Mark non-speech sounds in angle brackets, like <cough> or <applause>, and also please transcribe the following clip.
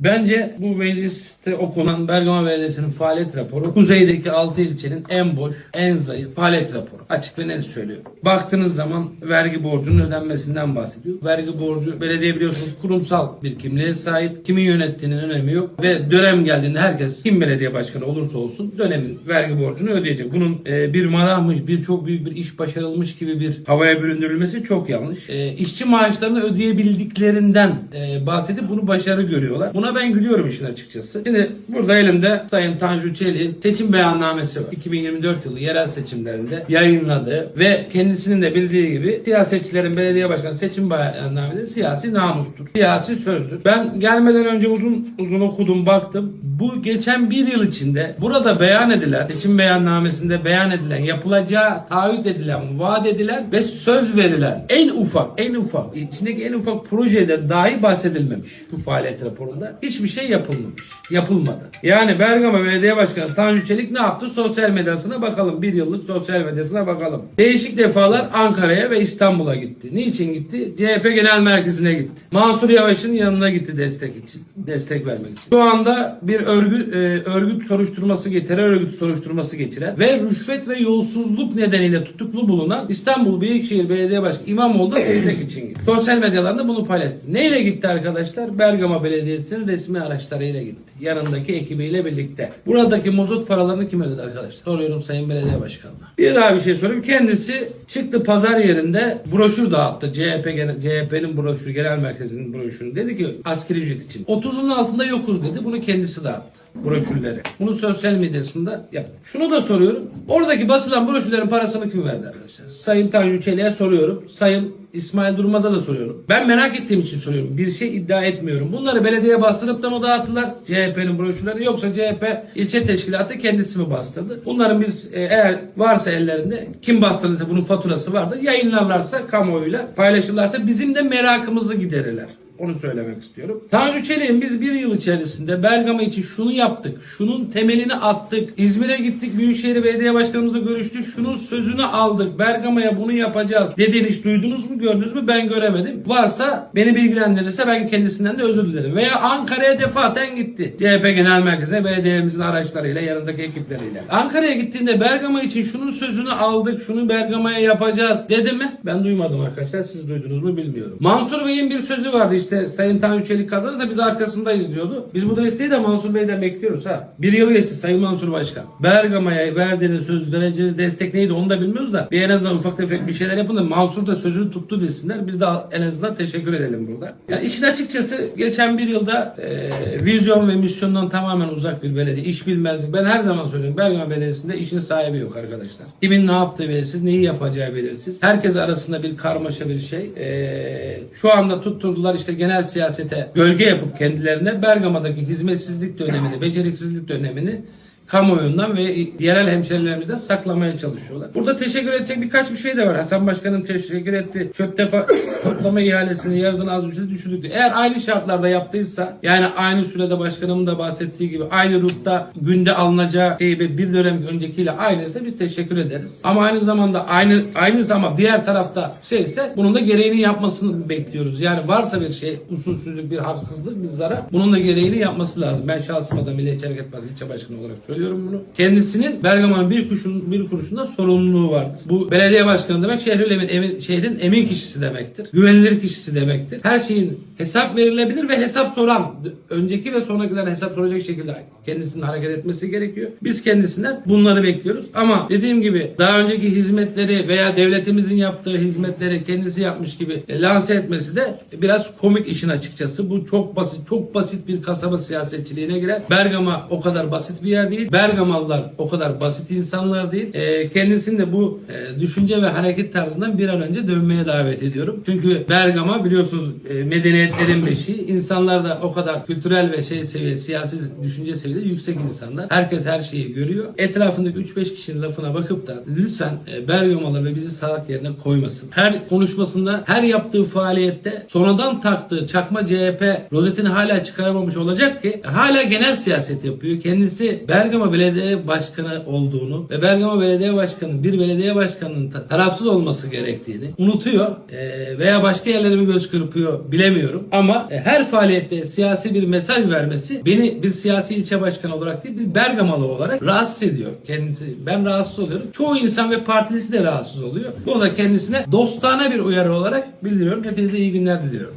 Bence bu mecliste okunan Bergama Belediyesi'nin faaliyet raporu kuzeydeki 6 ilçenin en boş, en zayıf faaliyet raporu. Açık ve net söylüyor. Baktığınız zaman vergi borcunun ödenmesinden bahsediyor. Vergi borcu belediye biliyorsunuz kurumsal bir kimliğe sahip. Kimin yönettiğinin önemi yok. Ve dönem geldiğinde herkes kim belediye başkanı olursa olsun dönemin vergi borcunu ödeyecek. Bunun e, bir marahmış, bir çok büyük bir iş başarılmış gibi bir havaya büründürülmesi çok yanlış. E, işçi maaşlarını ödeyebildiklerinden e, bahsedip bunu başarı görüyorlar. Buna ben gülüyorum işin açıkçası. Şimdi burada elimde Sayın Tanju Çelik'in seçim beyannamesi var. 2024 yılı yerel seçimlerinde yayınladığı ve kendisinin de bildiği gibi siyasetçilerin belediye başkanı seçim beyannameleri siyasi namustur. Siyasi sözdür. Ben gelmeden önce uzun uzun okudum baktım. Bu geçen bir yıl içinde burada beyan edilen, seçim beyannamesinde beyan edilen, yapılacağı taahhüt edilen, vaat edilen ve söz verilen en ufak, en ufak, içindeki en ufak projede dahi bahsedilmemiş bu faaliyet raporunda. Hiçbir şey yapılmamış. Yapılmadı. Yani Bergama Belediye Başkanı Tanju Çelik ne yaptı? Sosyal medyasına bakalım. Bir yıllık sosyal medyasına bakalım. Değişik defalar Ankara'ya ve İstanbul'a gitti. Niçin gitti? CHP Genel Merkezi'ne gitti. Mansur Yavaş'ın yanına gitti destek için. Destek vermek için. Şu anda bir örgüt, e, örgüt soruşturması, terör örgütü soruşturması geçiren ve rüşvet ve yolsuzluk nedeniyle tutuklu bulunan İstanbul Büyükşehir Belediye Başkanı İmamoğlu da destek için gitti. Sosyal medyalarında bunu paylaştı. Neyle gitti arkadaşlar? Bergama Belediyesi'nin resmi araçlarıyla gitti. Yanındaki ekibiyle birlikte. Buradaki mozot paralarını kim ödedi arkadaşlar? Soruyorum Sayın Belediye Başkanı'na. Bir daha bir şey sorayım. Kendisi çıktı pazar yerinde broşür dağıttı. CHP CHP'nin broşürü, genel merkezinin broşürü. Dedi ki asgari ücret için. 30'un altında yokuz dedi. Bunu kendisi dağıttı broşürleri. Bunu sosyal medyasında yaptı. Şunu da soruyorum. Oradaki basılan broşürlerin parasını kim verdi arkadaşlar? Sayın Tanju Çelik'e soruyorum. Sayın İsmail Durmaz'a da soruyorum. Ben merak ettiğim için soruyorum. Bir şey iddia etmiyorum. Bunları belediye bastırıp da mı dağıttılar? CHP'nin broşürleri yoksa CHP ilçe teşkilatı kendisi mi bastırdı? Bunların biz e, eğer varsa ellerinde kim bastırdıysa bunun faturası vardır. Yayınlarlarsa kamuoyuyla paylaşırlarsa bizim de merakımızı giderirler. Onu söylemek istiyorum. Tanju Çelik'in biz bir yıl içerisinde Bergama için şunu yaptık. Şunun temelini attık. İzmir'e gittik. Büyükşehir Belediye Başkanımızla görüştük. Şunun sözünü aldık. Bergama'ya bunu yapacağız. Dediğini hiç duydunuz mu gördünüz mü? Ben göremedim. Varsa beni bilgilendirirse ben kendisinden de özür dilerim. Veya Ankara'ya defaten gitti. CHP Genel Merkezi'ne belediyemizin araçlarıyla yanındaki ekipleriyle. Ankara'ya gittiğinde Bergama için şunun sözünü aldık. Şunu Bergama'ya yapacağız. Dedi mi? Ben duymadım arkadaşlar. Siz duydunuz mu bilmiyorum. Mansur Bey'in bir sözü vardı işte Sayın Tanju Çelik kazanırsa biz arkasındayız diyordu. Biz bu desteği de Mansur Bey'den bekliyoruz ha. Bir yıl geçti Sayın Mansur Başkan. Bergama'ya verdiğiniz söz vereceğiniz destek neydi onu da bilmiyoruz da bir en azından ufak tefek bir şeyler yapın da Mansur da sözünü tuttu desinler. Biz de en azından teşekkür edelim burada. Ya işin açıkçası geçen bir yılda e, vizyon ve misyondan tamamen uzak bir belediye. İş bilmezlik. Ben her zaman söylüyorum. Bergama Belediyesi'nde işin sahibi yok arkadaşlar. Kimin ne yaptığı belirsiz, neyi yapacağı belirsiz. Herkes arasında bir karmaşa bir şey. E, şu anda tutturdular işte genel siyasete gölge yapıp kendilerine Bergama'daki hizmetsizlik dönemini, beceriksizlik dönemini kamuoyundan ve yerel hemşerilerimizden saklamaya çalışıyorlar. Burada teşekkür edecek birkaç bir şey de var. Hasan Başkanım teşekkür etti. Çöp depo <coughs> toplama ihalesini yarıdan az ücrete düşürdük diyor. Eğer aynı şartlarda yaptıysa yani aynı sürede başkanımın da bahsettiği gibi aynı ruhta günde alınacağı şey bir dönem öncekiyle aynıysa biz teşekkür ederiz. Ama aynı zamanda aynı aynı zaman diğer tarafta şeyse bunun da gereğini yapmasını bekliyoruz. Yani varsa bir şey usulsüzlük, bir haksızlık, bir zarar bunun da gereğini yapması lazım. Ben şahsım Partisi ilçe başkanı olarak söylüyorum bunu. Kendisinin Bergama'nın bir kuruşun bir kuruşunda sorumluluğu vardır. Bu belediye başkanı demek şehrin emin, şehrin emin kişisi demektir. Güvenilir kişisi demektir. Her şeyin hesap verilebilir ve hesap soran önceki ve sonrakilerine hesap soracak şekilde kendisinin hareket etmesi gerekiyor. Biz kendisinden bunları bekliyoruz. Ama dediğim gibi daha önceki hizmetleri veya devletimizin yaptığı hizmetleri kendisi yapmış gibi e, lanse etmesi de biraz komik işin açıkçası. Bu çok basit, çok basit bir kasaba siyasetçiliğine girer. Bergama o kadar basit bir yer değil. Bergamalılar o kadar basit insanlar değil. E, kendisini de bu e, düşünce ve hareket tarzından bir an önce dönmeye davet ediyorum. Çünkü Bergama biliyorsunuz e, medeniyetlerin beşiği. İnsanlar da o kadar kültürel ve şey seviye, siyasi düşünce seviyede yüksek insanlar. Herkes her şeyi görüyor. Etrafındaki 3-5 kişinin lafına bakıp da lütfen e, Bergamalı ve bizi salak yerine koymasın. Her konuşmasında, her yaptığı faaliyette sonradan taktığı çakma CHP rozetini hala çıkaramamış olacak ki hala genel siyaset yapıyor. Kendisi Bergama Bergama Belediye Başkanı olduğunu ve Bergama Belediye Başkanı bir belediye başkanının ta- tarafsız olması gerektiğini unutuyor Ee, veya başka yerlere mi göz kırpıyor bilemiyorum. Ama e, her faaliyette siyasi bir mesaj vermesi beni bir siyasi ilçe başkanı olarak değil bir Bergamalı olarak rahatsız ediyor. Kendisi ben rahatsız oluyorum. Çoğu insan ve partisi de rahatsız oluyor. Bu da kendisine dostane bir uyarı olarak bildiriyorum. Hepinize iyi günler diliyorum.